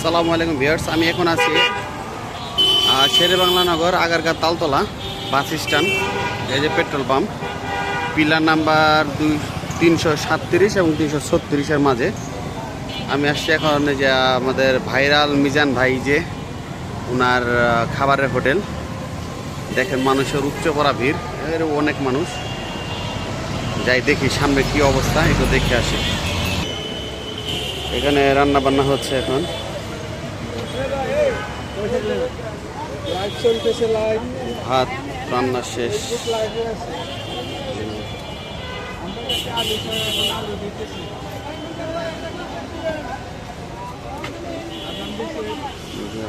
আসসালামু আলাইকুম ভিউয়ার্স, আমি এখন আছি শেরে বাংলা নগর, আগারগাঁ তালতলা বাস স্ট্যান্ড, এই যে পেট্রোল পাম্প। পিলার নাম্বার দুই, তিনশো সাতত্রিশ এবং তিনশো ছত্রিশের মাঝে। আমি আসছি এখন যে আমাদের ভাইরাল মিজান ভাই যে ওনার খাবারের হোটেল। দেখেন মানুষের উচ্চ পড়া ভিড় এর অনেক মানুষ। যাই দেখি সামনে কি অবস্থা, একটু দেখে আসি। এখানে রান্না বান্না হচ্ছে এখন। ভাত রান্না শেষ।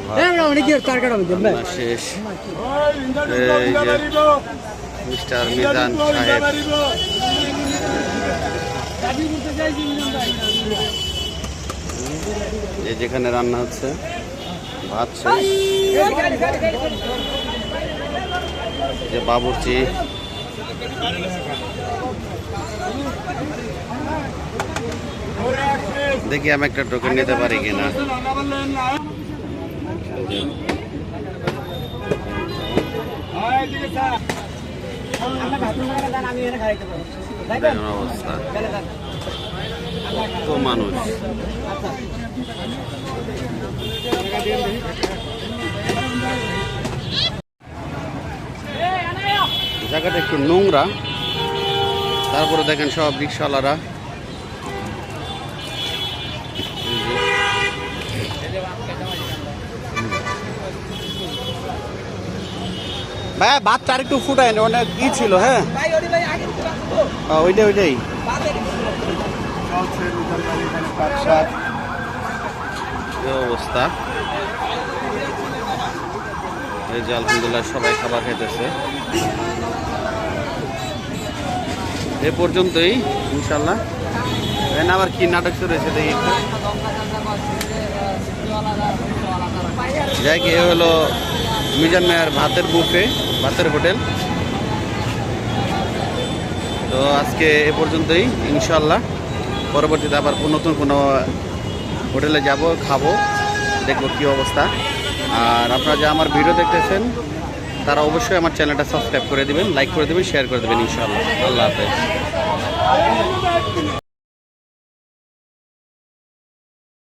ভাত রান্না শেষ। এই মিস্টার মিজান সাহেব। যেখানে রান্না হচ্ছে। ভাত শেষ যে বাবুর্চি। দেখি আমি একটা টোকেন নিতে পারি কিনা। অবস্থা। তো মানুষ। জায়গাটা একটু নোংরা। তারপরে দেখেন সব রিক্সাওয়ালারা। ভাই বাচ্চা আর একটু ফুটায় অনেক ই ছিল হ্যাঁ? ওইটাই ওইটাই। অবস্থা। এই যে আলহামদুলিল্লাহ সবাই খাবার খেতেছে এ পর্যন্তই ইনশাল্লাহ এখানে আবার কি নাটক শুরু হয়েছে দেখি যাই কি হলো মিজান মেয়ার ভাতের বুফে, ভাতের হোটেল। তো আজকে এ পর্যন্তই ইনশাল্লাহ পরবর্তীতে আবার নতুন কোনো হোটেলে যাব, খাব, দেখব কি অবস্থা। আর আপনারা যা আমার ভিডিও দেখতেছেন, তারা অবশ্যই আমার চ্যানেলটা সাবস্ক্রাইব করে দিবেন, লাইক করে দেবেন, শেয়ার করে দেবেন, ইনশাআল্লাহ। আল্লাহ হাফেজ।